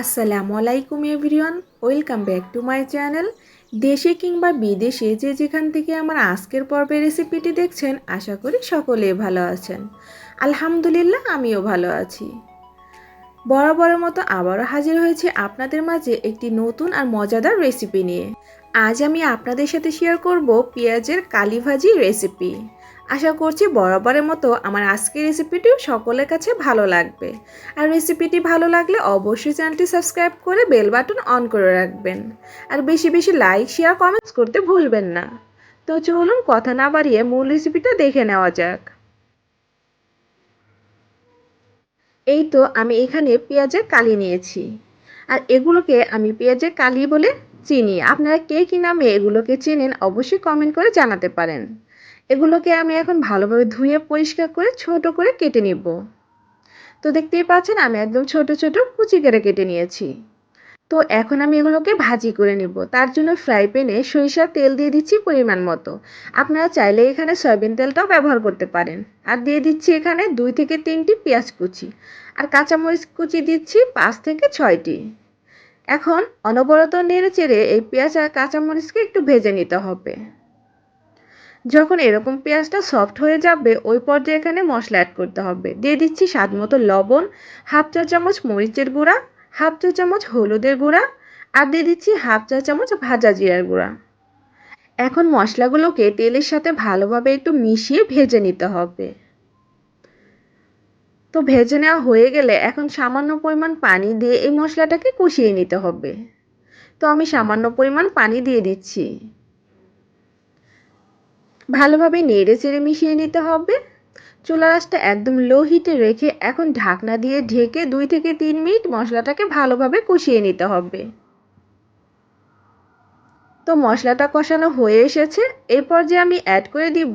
আসসালামু আলাইকুম everyone, welcome back to my channel. দেশে কিংবা বিদেশে যে যেখান থেকে আমার আজকের পর্বের রেসিপিটি দেখছেন, আশা করি সকলে ভালো আছেন। আলহামদুলিল্লাহ, আমিও ভালো আছি। বরাবরের মতো আবারও হাজির হয়েছে আপনাদের মাঝে একটি নতুন আর মজাদার রেসিপি নিয়ে। আজ আমি আপনাদের সাথে শেয়ার করব পেঁয়াজের কালি ভাজি রেসিপি। আশা করছি বরাবরের মতো আমার আজকের রেসিপিটিও সকলের কাছে ভালো লাগবে। আর রেসিপিটি ভালো লাগলে অবশ্যই চ্যানেলটি সাবস্ক্রাইব করে বেল বাটন অন করে রাখবেন। আর বেশি বেশি লাইক শেয়ার কমেন্টস করতে ভুলবেন না। তো চলুন কথা না বাড়িয়ে মূল রেসিপিটা দেখে নেওয়া যাক। এই তো আমি এখানে পেঁয়াজের কালি নিয়েছি। আর এগুলোকে আমি পেঁয়াজের কালি বলে চিনি। আপনারা কে কী নামে এগুলোকে চেনেন অবশ্যই কমেন্ট করে জানাতে পারেন। এগুলোকে আমি এখন ভালোভাবে ধুয়ে, পরিষ্কার করে, ছোট করে কেটে নিব। তো দেখতেই পাচ্ছেন, আমি একদম ছোট ছোট কুচি করে কেটে নিয়েছি। তো এখন আমি এগুলোকে ভাজি করে নিব। তার জন্য ফ্রাই প্যানে সরিষার তেল দিয়ে দিচ্ছি পরিমাণ মতো। আপনারা চাইলে এখানে সয়াবিন তেলটাও ব্যবহার করতে পারেন। আর দিয়ে দিচ্ছি এখানে দুই থেকে তিনটি পেঁয়াজ কুচি। আর কাঁচামরিচ কুচি দিচ্ছি পাঁচ থেকে ছয়টি। এখন অনবরত নেড়ে চেড়ে এই পেঁয়াজ আর কাঁচামরিচকে একটু ভেজে নিতে হবে। যখন এরকম পেঁয়াজটা সফট হয়ে যাবে, ওই পর্যায়ে এখানে মশলা অ্যাড করতে হবে। দিয়ে দিচ্ছি স্বাদ মতো লবণ, হাফ চা চামচ মরিচের গুঁড়া, হাফ চা চামচ হলুদের গুঁড়া, আর দিয়ে দিচ্ছি হাফ চা চামচ ভাজা জিরার গুঁড়া। এখন মশলাগুলোকে তেলের সাথে ভালোভাবে একটু মিশিয়ে ভেজে নিতে হবে। তো ভেজে নেওয়া হয়ে গেলে এখন সামান্য পরিমাণ পানি দিয়ে এই মশলাটাকে কষিয়ে নিতে হবে। তো আমি সামান্য পরিমাণ পানি দিয়ে দিচ্ছি। ভালোভাবে নেড়ে চেড়ে মিশিয়ে নিতে হবে। চুলা রাসটা একদম লো হিটে রেখে এখন ঢাকনা দিয়ে ঢেকে দুই থেকে তিন মিনিট মশলাটাকে ভালোভাবে কষিয়ে নিতে হবে। তো মশলাটা কষানো হয়ে এসেছে। এরপর যে আমি অ্যাড করে দিব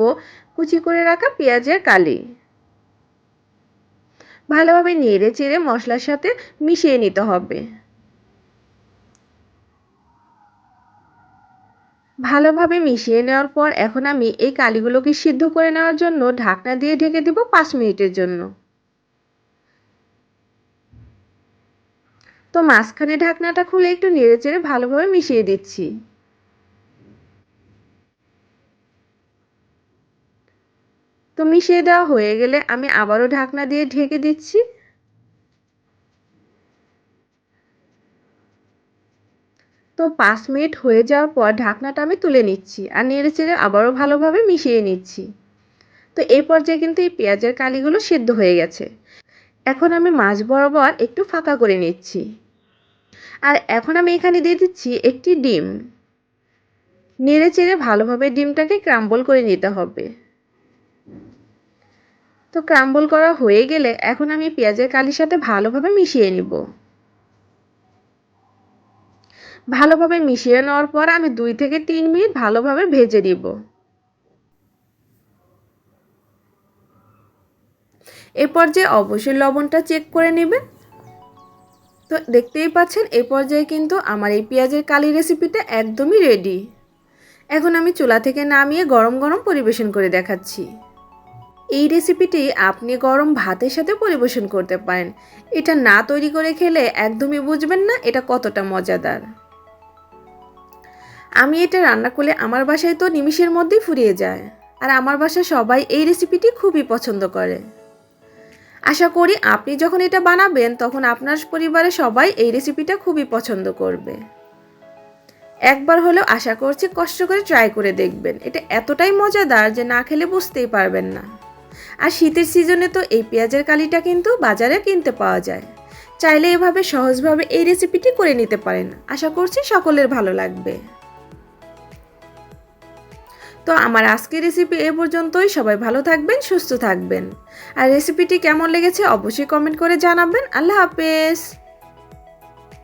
কুচি করে রাখা পেঁয়াজের কালি। ভালোভাবে নেড়ে চেড়ে মশলার সাথে মিশিয়ে নিতে হবে। ভালোভাবে মিশিয়ে নেওয়ার পর এখন আমি এই কালিগুলোকে সিদ্ধ করে নেওয়ার জন্য ঢাকনা দিয়ে ঢেকে দেব পাঁচ মিনিটের জন্য। তো মাঝখানে ঢাকনাটা খুলে একটু নেড়ে চেড়ে ভালোভাবে মিশিয়ে দিচ্ছি। তো মিশিয়ে দেওয়া হয়ে গেলে আমি আবারও ঢাকনা দিয়ে ঢেকে দিচ্ছি। তো পাঁচ মিনিট হয়ে যাওয়ার পর ঢাকনাটা আমি তুলে নিচ্ছি আর নেড়ে চেড়ে আবারও ভালোভাবে মিশিয়ে নিচ্ছি। তো এই পর্যায়ে কিন্তু এই পেঁয়াজের কালিগুলো সেদ্ধ হয়ে গেছে। এখন আমি মাছ বরাবর একটু ফাঁকা করে নিচ্ছি। আর এখন আমি এখানে দিয়ে দিচ্ছি একটি ডিম। নেড়ে চেড়ে ভালোভাবে ডিমটাকে ক্রাম্বল করে নিতে হবে। তো ক্রাম্বল করা হয়ে গেলে এখন আমি পেঁয়াজের কালির সাথে ভালোভাবে মিশিয়ে নিব। ভালোভাবে মিশিয়ে নেওয়ার পর আমি দুই থেকে তিন মিনিট ভালোভাবে ভেজে নিব। এ পর্যায়ে অবশ্যই লবণটা চেক করে নেবেন। তো দেখতেই পাচ্ছেন এই পর্যায়ে কিন্তু আমার এই পেঁয়াজের কালি রেসিপিটা একদমই রেডি এখন আমি চুলা থেকে নামিয়ে গরম গরম পরিবেশন করে দেখাচ্ছি। এই রেসিপিটি আপনি গরম ভাতের সাথে পরিবেশন করতে পারেন। এটা না তৈরি করে খেলে একদমই বুঝবেন না এটা কতটা মজাদার। আমি এটা রান্না করলে আমার বাসায় তো নিমিষের মধ্যেই ফুরিয়ে যায়, আর আমার বাসায় সবাই এই রেসিপিটি খুবই পছন্দ করে। আশা করি আপনি যখন এটা বানাবেন, তখন আপনার পরিবারে সবাই এই রেসিপিটা খুবই পছন্দ করবে। একবার হলেও আশা করছি কষ্ট করে ট্রাই করে দেখবেন। এটা এতটাই মজাদার যে না খেলে বুঝতেই পারবেন না। আর শীতের সিজনে তো এই পেঁয়াজের কালিটা কিন্তু বাজারে কিনতে পাওয়া যায়। চাইলে এভাবে সহজভাবে এই রেসিপিটি করে নিতে পারেন। আশা করছি সকলের ভালো লাগবে। তো আমার আজকের রেসিপি এ পর্যন্তই সবাই ভালো থাকবেন, সুস্থ থাকবেন। আর রেসিপিটি কেমন লেগেছে অবশ্যই কমেন্ট করে জানাবেন। আল্লাহ হাফেজ।